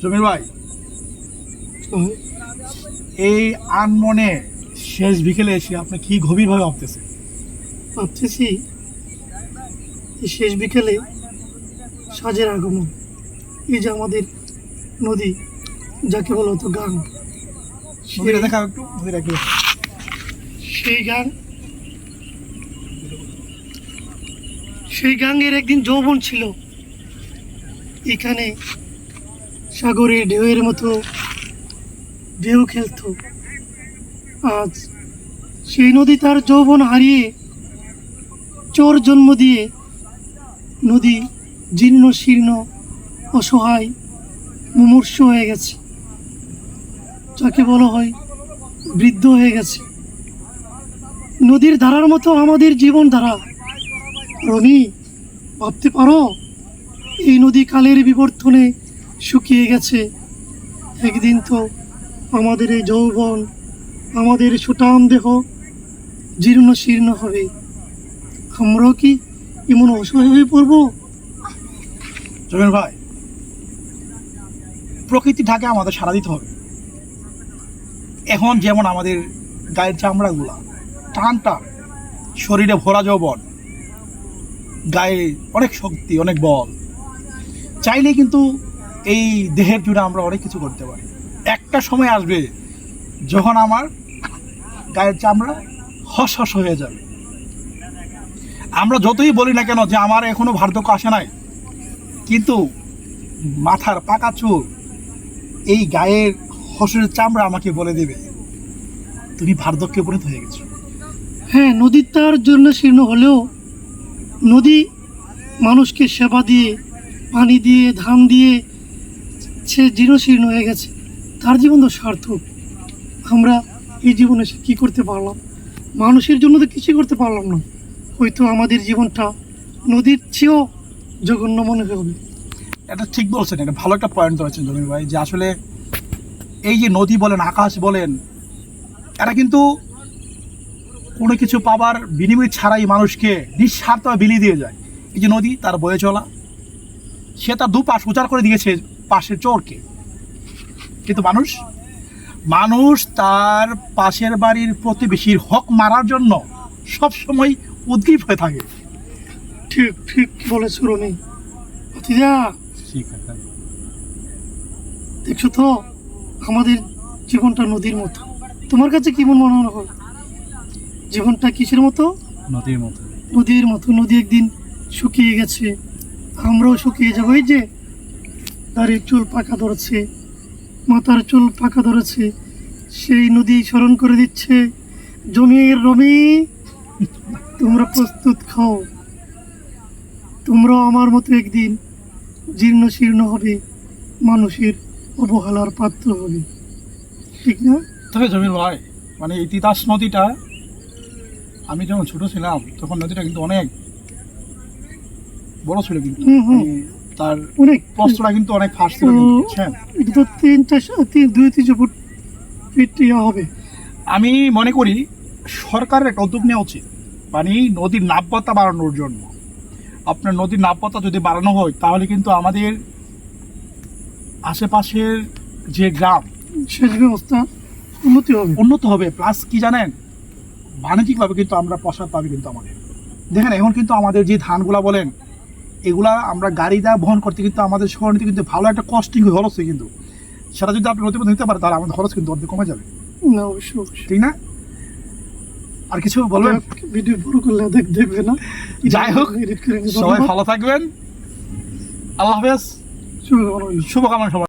জমির ভাই এই আনমনে শেষ বিকেলে এসে আপনি কি গভীরভাবে ভাবতেছে ভাবতেছি শেষ বিকেলে সাজের আগমন এই যে আমাদের নদী যাকে বলা হতো গান। দেখা একটু একটু সেই গান সেই গাঙ্গের একদিন যৌবন ছিল। এখানে সাগরের ঢেউয়ের মতো ঢেউ খেলতো। আজ সেই নদী তার যৌবন হারিয়ে চোর জন্ম দিয়ে নদী জীর্ণ, শীর্ণ, অসহায়, মুমূর্ষ হয়ে গেছে। যাকে বলা হয় বৃদ্ধ হয়ে গেছে। নদীর ধারার মতো আমাদের জীবন ধারা। রনি ভাবতে পারো? এই নদী কালের বিবর্তনে শুকিয়ে গেছে। একদিন তো আমাদের এই যৌবন, আমাদের সুটাম দেহ জীর্ণ শীর্ণ হবে। আমরাও কি এমন অসহায় হয়ে পড়ব? জমির ভাই প্রকৃতি ঢাকে আমাদের সারা দিতে হবে। এখন যেমন আমাদের গায়ের চামড়াগুলা টান টান শরীরে ভরা যৌবন, গায়ে অনেক শক্তি, অনেক বল চাইলে কিন্তু এই দেহের জুড়ে আমরা অনেক কিছু করতে পারি। একটা সময় আসবে যখন আমার গায়ের চামড়া হস হস হয়ে যাবে। আমরা যতই বলি না কেন যে আমার এখনও বার্ধক্য আসে নাই, কিন্তু মাথার পাকা চুল, এই গায়ের হসের চামড়া আমাকে বলে দেবে, তুমি বার্ধক্যে পরিণত হয়ে গেছো। হ্যাঁ নদীর তার জন্য শীর্ণ হলেও নদী মানুষকে সেবা দিয়ে, পানি দিয়ে, ধান দিয়ে সে জীর্ণশীর্ণ হয়ে গেছে। তার জীবন তো সার্থক। আমরা এই জীবনে সে কী করতে পারলাম? মানুষের জন্য তো কিছুই করতে পারলাম না। হয়তো আমাদের জীবনটা নদীর চেয়েও জঘন্য মনে হবে। এটা ঠিক বলছেন, এটা ভালো একটা পয়েন্ট ধরেছেন জমির ভাই, যে আসলে এই যে নদী বলেন, আকাশ বলেন এরা কিন্তু কোনো কিছু পাবার বিনিময় ছাড়াই মানুষকে নিঃস্বার্থ বিলিয়ে দিয়ে যায়। এই যে নদী, তার বয়ে চলা, সে তার দুপাশ উচার করে দিয়েছে। পাশের চোরকে। কিন্তু মানুষ মানুষ তার পাশের বাড়ির প্রতিবেশীর হক মারার জন্য সব সময় উদ্গ্রীব হয়ে থাকে। ঠিক ঠিক বলে সুরনি অতিদা দেখছ তো আমাদের জীবনটা নদীর মতো। তোমার কাছে কি কেমন মনে হয়? জীবনটা কিসের মতো? নদীর মতো। নদীর মতো নদী একদিন শুকিয়ে গেছে। আমরাও শুকিয়ে যাব এই যে। দাড়ির চুল পাকা ধরেছে মাথার চুল পাকা ধরেছে সেই নদী স্মরণ করে দিচ্ছে জমির রমি তোমরা প্রস্তুত খাও। তোমরাও আমার মতো একদিন জীর্ণ শীর্ণ হবে মানুষের অবহেলার পাত্র হবে। ঠিক না? তবে জমির ভাই মানে এই তিতাস নদীটা আমি যখন ছোট ছিলাম তখন নদীটা কিন্তু অনেক বড় ছিল কিন্তু। মানে তার অনেক প্রস্তটা কিন্তু অনেক ছিল কিন্তু, বুঝছেন? তিন চারশো তিন দুই তিনশো ফুট ফিট হবে। আমি মনে করি সরকারের একটা উদ্যোগ নেওয়া উচিত। মানে নদীর নাব্যতা বাড়ানোর জন্য। আপনার নদীর নাব্যতা যদি বাড়ানো হয় তাহলে কিন্তু আমাদের আশেপাশের যে গ্রাম সেচ ব্যবস্থা উন্নতি হবে। উন্নত হবে। প্লাস কি জানেন? বাণিজ্যিকভাবে কিন্তু আমরা প্রসাদ পাবে কিন্তু আমাদের। দেখেন এখন কিন্তু আমাদের যে ধানগুলা বলেন এগুলা আমরা গাড়ি দ্বারা বহন করতে কিন্তু আমাদের শহর নিতে কিন্তু ভালো একটা কস্টিং খরচ হয় কিন্তু। সেটা যদি আপনি নথিবদ্ধ নিতে পারেন তাহলে আমাদের খরচ কিন্তু অর্ধেক কমে যাবে। না অবশ্যই অবশ্যই। ঠিক না? আর কিছু বলবেন? ভিডিও বড় করলে দেখ দেখবে না। যাই হোক, সবাই ভালো থাকবেন। আল্লাহ হাফেজ। শুভকামনা সবাই